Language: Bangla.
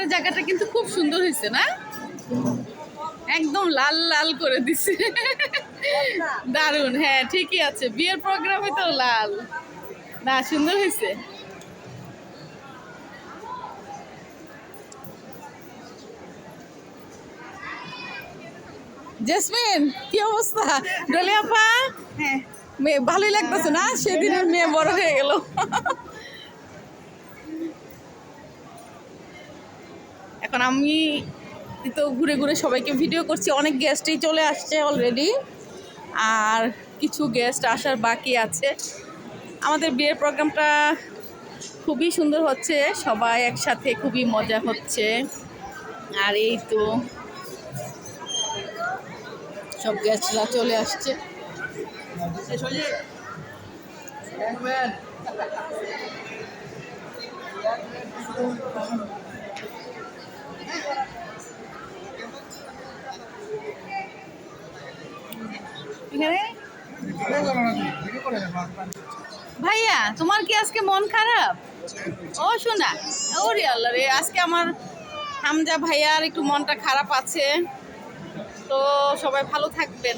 পাহাড়ের জায়গাটা কিন্তু খুব সুন্দর হয়েছে না? একদম লাল লাল করে দিছে। দারুণ হ্যাঁ ঠিকই আছে। বিয়ের প্রোগ্রামে তো লাল। না সুন্দর হয়েছে। জেসমিন কি অবস্থা? ডলি আপা? হ্যাঁ। মেয়ে ভালোই লাগতেছে না? সেদিনের মেয়ে বড় হয়ে গেল। এখন আমি তো ঘুরে ঘুরে সবাইকে ভিডিও করছি। অনেক গেস্টই চলে আসছে অলরেডি আর কিছু গেস্ট আসার বাকি আছে। আমাদের বিয়ের প্রোগ্রামটা খুবই সুন্দর হচ্ছে। সবাই একসাথে খুবই মজা হচ্ছে। আর এই তো সব গেস্টরা চলে আসছে। ভাইয়া, তোমার কি আজকে মন খারাপ? ও, শোনা। ও রে আল্লাহ রে, আজকে আমার হামজা ভাইয়ার একটু মনটা খারাপ আছে। তো সবাই ভালো থাকবেন।